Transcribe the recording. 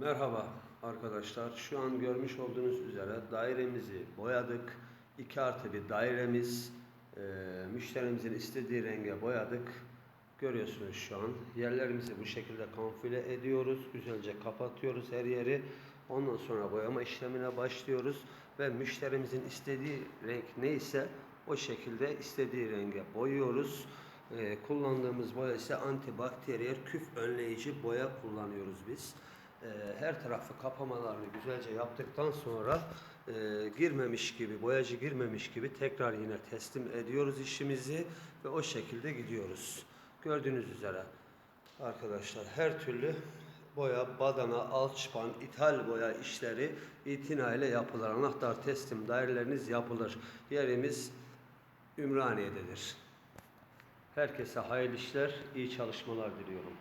Merhaba arkadaşlar. Şu an görmüş olduğunuz üzere dairemizi boyadık. 2 artı bir dairemiz. Eee, müşterimizin istediği renge boyadık. Görüyorsunuz şu an. Yerlerimizi bu şekilde kamufle ediyoruz. Güzelce kapatıyoruz her yeri. Ondan sonra boyama işlemine başlıyoruz. Ve müşterimizin istediği renk neyse o şekilde istediği renge boyuyoruz. Eee, kullandığımız boya ise antibakteriyel küf önleyici boya kullanıyoruz biz. Eee, her tarafı kapamalarını güzelce yaptıktan sonra eee, girmemiş gibi, boyacı girmemiş gibi tekrar yine teslim ediyoruz işimizi ve o şekilde gidiyoruz. Gördüğünüz üzere arkadaşlar her türlü boya, badana, alçıpan, ithal boya işleri itinayla yapılır. Anahtar teslim daireleriniz yapılır. Yerimiz Ümraniye'dedir. Herkese hayırlı işler, iyi çalışmalar diliyorum.